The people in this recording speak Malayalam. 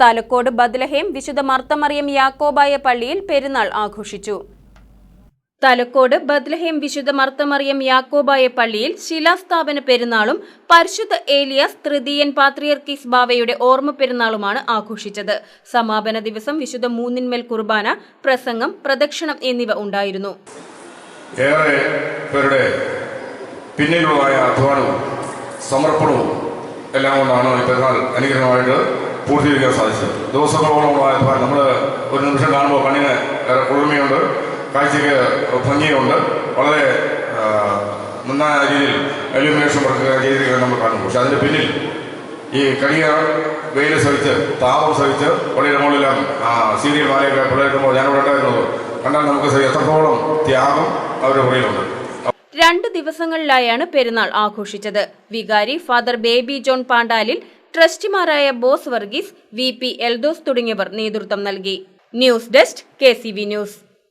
തലക്കോട് ബദ്ലഹേം വിശുദ്ധ മർത്തമറിയം യാക്കോബായ പള്ളിയിൽ പെരുന്നാൾ ആഘോഷിച്ചു. തലക്കോട് ബദ്ലഹേം വിശുദ്ധ മർത്തമറിയം യാക്കോബായ പള്ളിയിൽ ശിലാസ്ഥാപന പെരുന്നാളും പരിശുദ്ധ ഏലിയാസ് തൃതീയൻ പാത്രിയർക്കീസ് ബാവയുടെ ഓർമ്മ പെരുന്നാളുമാണ് ആഘോഷിച്ചത്. സമാപന ദിവസം വിശുദ്ധ മൂന്നിന്മേൽ കുർബാന പ്രസംഗം പ്രദക്ഷിണം എന്നിവ ഉണ്ടായിരുന്നു. ഏറെ അധ്വാനവും സമർപ്പണവും എല്ലാം കൊണ്ടാണ് ഈ പെരുന്നാൾ അനുഗ്രഹമായിട്ട് പൂർത്തീകരിക്കാൻ സാധിച്ചത്. ദിവസങ്ങളോളമുള്ള അധ്വാനം നമ്മൾ ഒരു നിമിഷം കാണുമ്പോൾ കണ്ണിന് ഏറെ കുളിർമയുണ്ട് കാഴ്ചയ്ക്ക് ഭംഗിയുണ്ട്. വളരെ നന്നായ രീതിയിൽ എലിമിനേഷൻ വർക്ക് ചെയ്തിരിക്കുന്നത് നമ്മൾ കാണുന്നു. പക്ഷെ അതിന്റെ പിന്നിൽ ഈ കടിയ വെയിൽ സഹിച്ച് താപം സഹിച്ച് പള്ളിയുടെ മുകളിലെല്ലാം സീരിയൽ മാലയൊക്കെ പിള്ളേർക്കുമ്പോൾ ഞാനിവിടെ ഉണ്ടായിരുന്നത് കണ്ടാൽ നമുക്ക് എത്രത്തോളം ത്യാഗം അവരുടെ പുറയിലുണ്ട് രണ്ട് ദിവസങ്ങളിലായാണ് പെരുന്നാൾ ആഘോഷിച്ചത്. വികാരി ഫാദർ ബേബി ജോൺ പാണ്ടാലിൽ ട്രസ്റ്റിമാരായ ബോസ് വർഗീസ് വി പി എൽദോസ് തുടങ്ങിയവർ നേതൃത്വം നൽകി. News desk K news.